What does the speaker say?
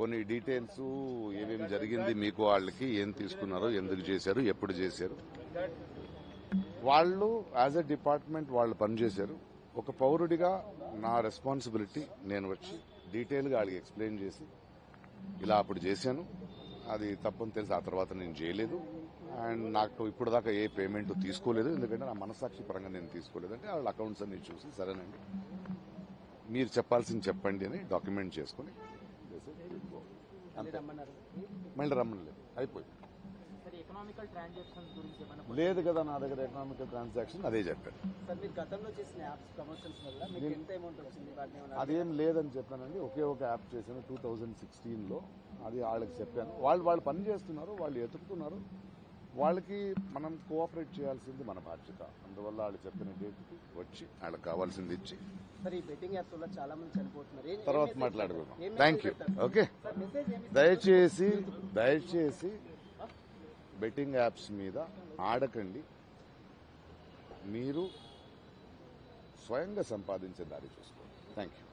కొన్ని డీటెయిల్స్ ఏమేమి జరిగింది మీకు వాళ్ళకి ఏం తీసుకున్నారో ఎందుకు చేశారు ఎప్పుడు చేశారు? వాళ్ళు యాజ్ ఎ డిపార్ట్మెంట్ వాళ్ళు పనిచేశారు ఒక పౌరుడిగా నా రెస్పాన్సిబిలిటీ నేను వచ్చి డీటెయిల్గా వాళ్ళకి ఎక్స్ప్లెయిన్ చేసి ఇలా అప్పుడు చేశాను. అది తప్పని తెలిసి ఆ తర్వాత నేను చేయలేదు. అండ్ నాకు ఇప్పుడు దాకా ఏ పేమెంట్ తీసుకోలేదు. ఎందుకంటే నా మనసాక్షి పరంగా నేను తీసుకోలేదు. అంటే వాళ్ళ అకౌంట్స్ అన్ని చూసి సరేనండి మీరు చెప్పాల్సింది చెప్పండి అని డాక్యుమెంట్ చేసుకుని మళ్ళీ మళ్ళీ రమ్మలేదు అయిపోయింది సార్ ఎకనామికల్ ట్రాన్సాక్షన్స్ గురించి ఏమైనా లేదు కదా నా దగ్గర ఎకనామికల్ ట్రాన్సాక్షన్ అదే చెప్పాను సార్ మీరు గతంలో చేసిన యాప్స్ ప్రమోషన్స్ వల్ల మీకు ఎంత అమౌంట్ వచ్చింది? వాటిని ఏమైనా అదేం లేదని చెప్పానండి. ఒకే ఒక యాప్ చేశాను. టూ థౌజండ్ సిక్స్టీన్లో అది వాళ్ళకి చెప్పాను. వాళ్ళు వాళ్ళు పని చేస్తున్నారు వాళ్ళు ఎతుకుతున్నారు. వాళ్ళకి మనం కోఆపరేట్ చేయాల్సింది మన బాధ్యత. అందువల్ల వాళ్ళు చెప్పిన డేట్కి వచ్చి వాళ్ళకి కావాల్సింది ఇచ్చి. తర్వాత మాట్లాడుకుందాం. Thank you? ఓకే దయచేసి దయచేసి బెట్టింగ్ యాప్స్ మీద ఆడకండి. మీరు స్వయంగా సంపాదించే దారి చూసుకోండి. Thank you